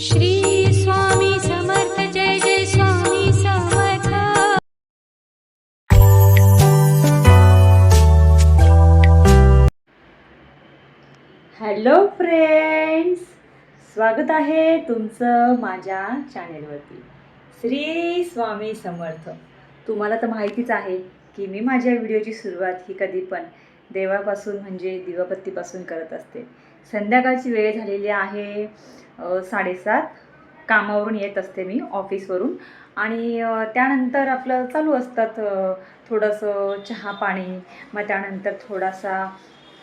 श्री स्वामी समर्थ जय जय Swami Samarth. Hello friends स्वागत आहे तुमचं माझ्या चॅनेलवरती श्री स्वामी समर्थ. तुम्हाला तर माहितीच आहे की मी माझ्या व्हिडिओची सुरुवात ही कधी पण देवापासून म्हणजे दिवाबत्तीपासून करत असते. संध्याकाळची वेळ झालेली आहे साडेसात. कामावरून येत असते मी ऑफिसवरून. आणि त्यानंतर आपलं चालू असतात थोडंसं चहा पाणी मग त्यानंतर थोडासा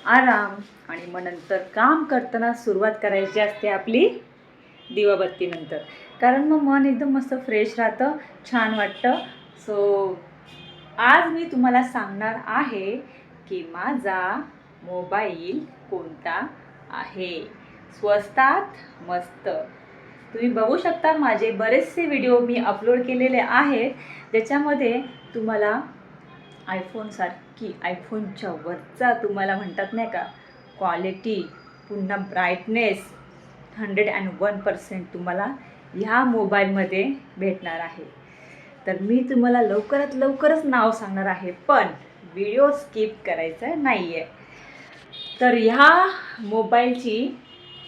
आराम आणि मग नंतर काम करताना सुरुवात करायची असते आपली दिवाबत्तीनंतर कारण मग मन एकदम मस्त फ्रेश राहतं छान वाटतं. सो आज मी तुम्हाला सांगणार आहे की माझा मोबाईल कोणता? आहे. स्वस्तात मस्त. तुम्ही बघू शकता माझे बरेचसे व्हिडिओ मी अपलोड केलेले आहेत. ज्याच्यामध्ये तुम्हाला आयफोनसारखी आयफोनच्या वरचा तुम्हाला म्हणतात नाही का क्वालिटी पुन्हा brightness hundred and one percent तुम्हाला ह्या मोबाईलमध्ये भेटणार आहे. तर मी तुम्हाला लवकरात लवकरच नाव सांगणार आहे पण व्हिडिओ स्किप करायचा नाही आहे तर ह्या मोबाईलची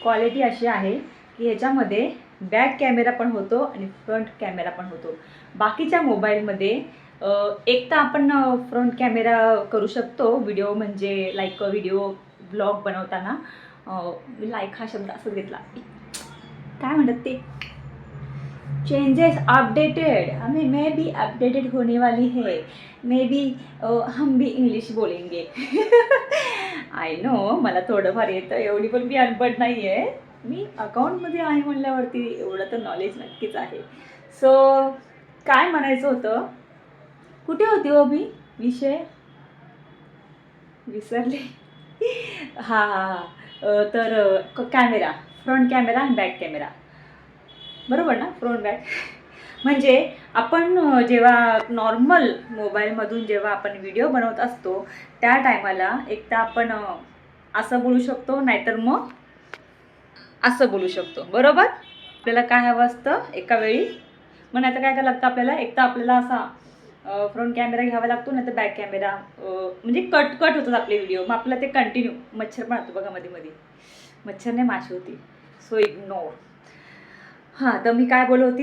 क्वालिटी अशी आहे की ह्याच्यामध्ये बॅक कॅमेरा पण होतो आणि फ्रंट कॅमेरा पण होतो. बाकीच्या मोबाईलमध्ये एक तर आपण फ्रंट कॅमेरा करू शकतो व्हिडिओ म्हणजे लाईक व्हिडिओ ब्लॉग बनवताना. मी लाईक हा शब्द असं घेतला. काय म्हणतात ते? चेंजेस अपडेटेड हमें मैं भी अपडेटेड होने वाली है. मे बी हम भी इंग्लिश बोलेंगे. आय नो मला थोडंफार येतं एवढी पण मी अनपड नाही आहे मी अकाउंटमध्ये आहे म्हणल्यावरती एवढं तर नॉलेज नक्कीच आहे. सो काय म्हणायचं होतं? कुठे होती हो मी? विषय? विसरले. हां हां तर क- कॅमेरा फ्रंट कॅमेरा आणि बॅक कॅमेरा बरोबर ना? फ्रंट बॅक म्हणजे आपण जेव्हा नॉर्मल मोबाईलमधून जेव्हा आपण व्हिडिओ बनवत असतो त्या टायमाला एक तर आपण असं बोलू शकतो नाहीतर मग असं बोलू शकतो. बरोबर? आपल्याला काय हवं असतं? एका वेळी. मग नाहीतर काय करायला लागतं आपल्याला? एक तर आपल्याला असा फ्रंट कॅमेरा घ्यावा लागतो नाही तर बॅक कॅमेरा म्हणजे कट कट होतात आपले व्हिडिओ मग आपल्याला ते कंटिन्यू मच्छर पण राहतो बघा मध्ये मध्ये मच्छरने माशी होती. सो इग्नोर हां तर मी काय बोलत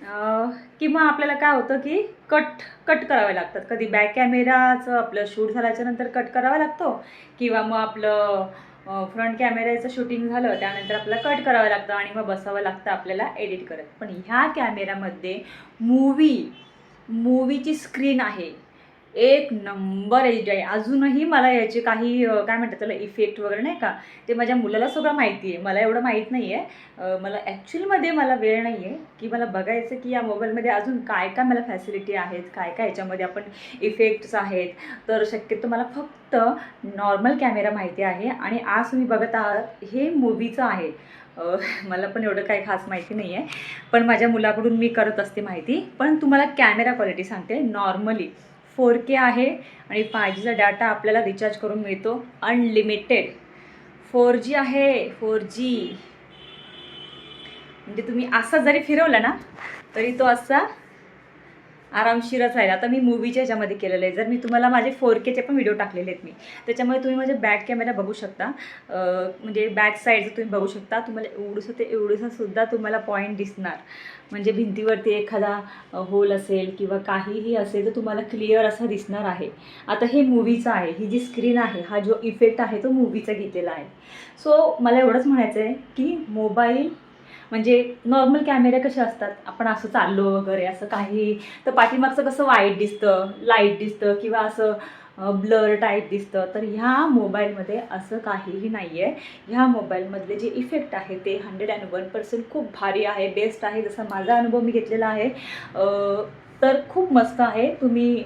किंवा की मग आपल्याला काय होतं की कट कट करावे लागतात. कधी बॅक कॅमेराचं आपलं शूट झाल्याच्यानंतर कट करावा लागतो किंवा मग आपलं फ्रंट कॅमेऱ्याचं शूटिंग झालं त्यानंतर आपल्याला कट करावं लागतं आणि मग बसावं लागतं आपल्याला एडिट करत. पण ह्या कॅमेऱ्यामध्ये मूवी मूवीची स्क्रीन आहे. एक नंबर एच डी आहे अजूनही मला याचे काही काय म्हणतात त्याला इफेक्ट वगैरे नाही का? ते माझ्या मुलाला सगळं माहिती आहे मला एवढं माहीत नाही आहे मला ॲक्च्युअलमध्ये मला वेळ नाही आहे की मला बघायचं की या मोबाईलमध्ये अजून काय काय मला फॅसिलिटी आहेत काय काय याच्यामध्ये आपण इफेक्ट्स आहेत. तर शक्यतो मला फक्त नॉर्मल कॅमेरा माहिती आहे आणि आज तुम्ही बघत आहात हे मूवीचं आहे. मला पण एवढं काही खास माहिती नाही आहे पण माझ्या मुलाकडून मी करत असते माहिती. पण तुम्हाला कॅमेरा क्वालिटी सांगते नॉर्मली फोर के आहे आणि फाय जीचा डाटा आपल्याला रिचार्ज करून मिळतो अनलिमिटेड फोर जी आहे फोर जी म्हणजे तुम्ही असा जरी फिरवला ना तरी तो असा आरामशीरच राहील. आता मी मूवीच्या ह्याच्यामध्ये केलेलं आहे. जर मी तुम्हाला माझे फोर केचे पण व्हिडिओ टाकलेले आहेत मी. त्याच्यामुळे तुम्ही माझे बॅक कॅमेरा बघू शकता. म्हणजे बॅक साईडचं तुम्ही बघू शकता. तुम्हाला एवढंसं ते एवढंसं सुद्धा तुम्हाला पॉईंट दिसणार. म्हणजे भिंतीवरती एखादा होल असेल किंवा काहीही असेल तर तुम्हाला क्लिअर असं दिसणार आहे. आता हे मूवीचं आहे. ही जी स्क्रीन आहे हा जो इफेक्ट आहे तो मूवीचा घेतलेला आहे. सो मला एवढंच म्हणायचं आहे की मोबाईल म्हणजे नॉर्मल कॅमेरे कसे असतात? आपण असं चाललो वगैरे असं काही? तर पाठीमागचं कसं वाईट दिसतं लाइट दिसतं किंवा असं ब्लर टाईप दिसतं? तर ह्या मोबाईलमध्ये असं काहीही नाही आहे ह्या मोबाईलमधले जे इफेक्ट आहे ते हंड्रेड अँड वन पर्सेंट खूप भारी आहे बेस्ट आहे जसा माझा अनुभव मी घेतलेला आहे. तर खूप मस्त आहे. तुम्ही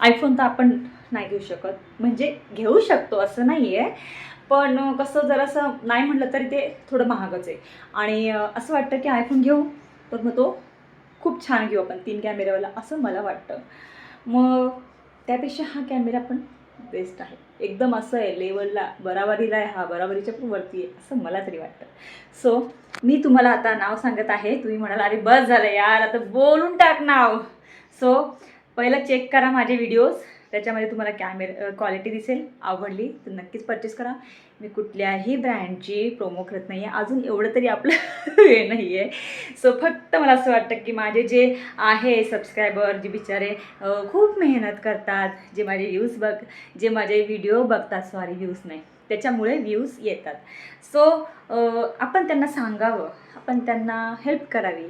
आयफोन तर आपण नाही घेऊ शकत. म्हणजे घेऊ शकतो असं नाही आहे पण कसं जरासं नाही म्हटलं तरी ते थोडं महागच आहे. आणि असं वाटतं की आयफोन घेऊ तर मग तो खूप छान घेऊ आपण तीन कॅमेऱ्यावाला असं मला वाटतं. मग त्यापेक्षा हा कॅमेरा पण बेस्ट आहे. एकदम असं आहे लेवलला बराबरीला आहे हा बराबरीच्या पण वरती आहे असं मला तरी वाटतं. सो मी तुम्हाला आता नाव सांगत आहे तुम्ही म्हणाला अरे बस झालं यार आता बोलून टाक नाव. सो पहिलं चेक करा माझे व्हिडिओज त्याच्यामध्ये तुम्हाला कॅमेरा क्वालिटी दिसेल आवडली तर नक्कीच परचेस करा. मी कुठल्याही ब्रँडची प्रोमो करत नाही आहे अजून एवढं तरी आपलं हे नाही आहे सो फक्त मला असं वाटतं की माझे जे आहे सबस्क्रायबर जे बिचारे खूप मेहनत करतात जे माझे व्ह्यूज बघ जे माझे व्हिडिओ बघतात सॉरी व्ह्यूज नाही. त्याच्यामुळे व्ह्यूज येतात. सो आपण त्यांना सांगावं. आपण त्यांना हेल्प करावी.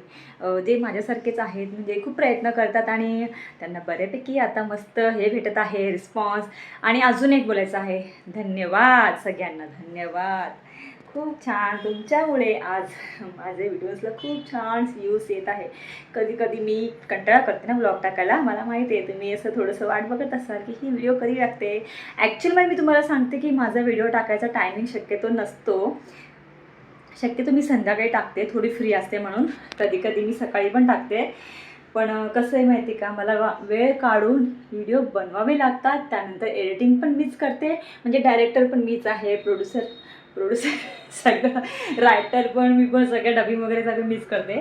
जे माझ्यासारखेच आहेत म्हणजे खूप प्रयत्न करतात आणि त्यांना बऱ्यापैकी आता मस्त हे भेटत आहे रिस्पॉन्स आणि अजून एक बोलायचं आहे. धन्यवाद सगळ्यांना. धन्यवाद. खूप छान. तुमच्यामुळे आज माझे व्हिडिओजला खूप छान व्ह्यूज येत आहे. कधी कधी मी कंटाळा करते ना ब्लॉग टाकायला. मला माहिती आहे तुम्ही असं थोडंसं वाट बघत असाल की ही व्हिडिओ कधी टाकते? ॲक्च्युअलमध्ये मी तुम्हाला सांगते की माझा व्हिडिओ टाकायचा टायमिंग शक्यतो नसतो. शक्यतो मी संध्याकाळी टाकते थोडी फ्री असते म्हणून. कधी कधी मी सकाळी पण टाकते. पण कसं आहे माहिती का? मला वेळ काढून व्हिडिओ बनवावे लागतात. त्यानंतर एडिटिंग पण मीच करते. म्हणजे डायरेक्टर पण मीच आहे प्रोड्युसर प्रोड्युसर सगळं रायटर पण मी पण सगळ्या डबिंग वगैरे सगळं मिस करते.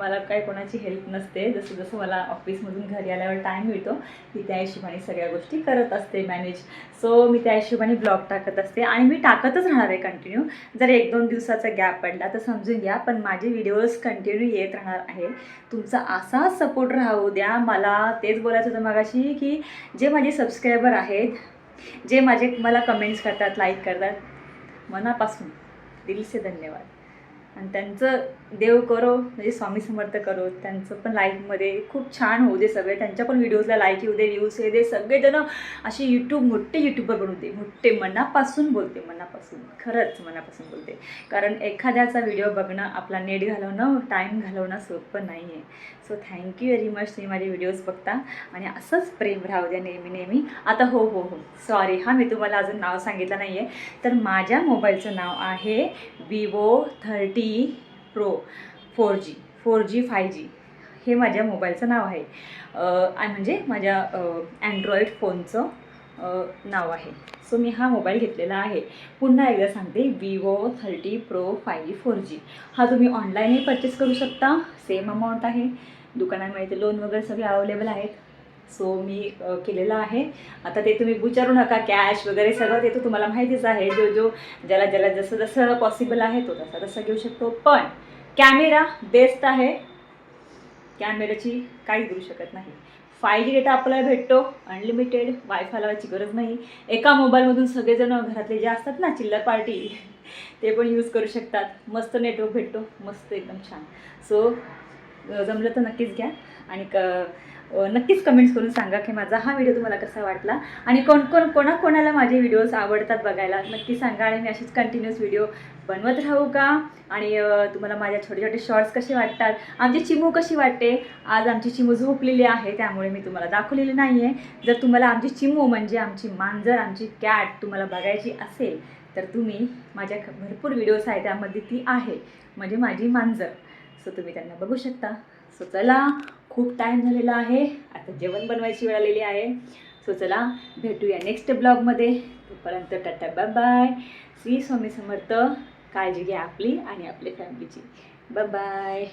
मला काय कोणाची हेल्प नसते. जसं जसं मला ऑफिसमधून घरी आल्यावर टाईम मिळतो मी त्या हिशोबाने सगळ्या गोष्टी करत असते मॅनेज सो मी त्या हिशोबाने ब्लॉग टाकत असते. आणि मी टाकतच राहणार आहे कंटिन्यू जर एक दोन दिवसाचा गॅप पडला तर समजून घ्या पण माझे व्हिडिओज कंटिन्यू येत राहणार आहे. तुमचा असाच सपोर्ट राहू द्या. मला तेच बोलायचं होतं मगाशी की जे माझे सबस्क्रायबर आहेत जे माझे मला कमेंट्स करतात लाईक करतात मनापासून दिलसे धन्यवाद. आणि त्यांचं देव करो म्हणजे स्वामी समर्थ करो. त्यांचं पण लाईफमध्ये खूप छान होऊ दे सगळे. त्यांच्या पण व्हिडिओजला लाईक येऊ दे व्ह्यूज येऊ दे. सगळेजण असे यूट्यूब मोठे यूट्यूबर बनू दे. मोठे मनापासून बोलते मनापासून. खरंच मनापासून बोलते. कारण एखाद्याचा व्हिडिओ बघणं आपला नेट घालवणं टाईम घालवणं सोपं नाही आहे सो थँक्यू व्हेरी मच तुम्ही माझे व्हिडिओज बघता. आणि असंच प्रेम राहू द्या नेहमी नेहमी. आता हो हो हो. सॉरी हां मी तुम्हाला अजून नाव सांगितलं नाही आहे तर माझ्या मोबाईलचं नाव आहे Vivo thirty pro four G four G five G हे माझ्या मोबाईलचं नाव आहे. म्हणजे माझ्या अँड्रॉईड फोनचं नाव आहे. सो मी हा मोबाईल घेतलेला आहे. पुन्हा एकदा सांगते Vivo thirty pro five four G हा तुम्ही ऑनलाईनही परचेस करू शकता. सेम अमाऊंट आहे. दुकानांमध्ये ते लोन वगैरे सगळे अवेलेबल आहेत. सो मी केलेलं आहे. आता ते तुम्ही विचारू नका कॅश वगैरे सगळं ते तुम्हाला माहितीच आहे. जो जो ज्याला ज्याला जसं जसं पॉसिबल आहे तो तसा तसा घेऊ शकतो. पण कॅमेरा बेस्ट आहे. कॅमेऱ्याची काहीच करू शकत नाही. फाय जी डेटा आपल्याला भेटतो. अनलिमिटेड वायफाय लावायची गरज नाही. एका मोबाईलमधून सगळेजण घरातले जे असतात ना चिल्लर पार्टी ते पण यूज करू शकतात. मस्त नेटवर्क भेटतो. मस्त एकदम छान. सो जमलं तर नक्कीच घ्या. आणि क नक्कीच कमेंट्स करून सांगा की माझा हा व्हिडिओ तुम्हाला कसा वाटला. आणि कोण कोण कोणाकोणाला माझे व्हिडिओज आवडतात बघायला नक्की सांगा आणि मी असेच कंटिन्युअस व्हिडिओ बनवत राहू का? आणि तुम्हाला माझ्या छोटे छोटे शॉर्ट्स कसे वाटतात? आमची चिमू कशी वाटते? आज आमची चिमू झोपलेली आहे त्यामुळे मी तुम्हाला दाखवलेली नाही आहे जर तुम्हाला आमची चिमू म्हणजे आमची मांजर आमची कॅट तुम्हाला बघायची असेल तर तुम्ही माझ्या भरपूर व्हिडिओज आहेत त्यामध्ये ती आहे. म्हणजे माझी मांजर. सो तुम्ही त्यांना बघू शकता. सो चला खूप टाईम झालेला आहे. आता जेवण बनवायची वेळ आलेली आहे. सो चला भेटूया नेक्स्ट ब्लॉगमध्ये तोपर्यंत tata bye bye Shri Swami Samarth. काळजी घ्या आपली आणि आपल्या फॅमिलीची बाय बाय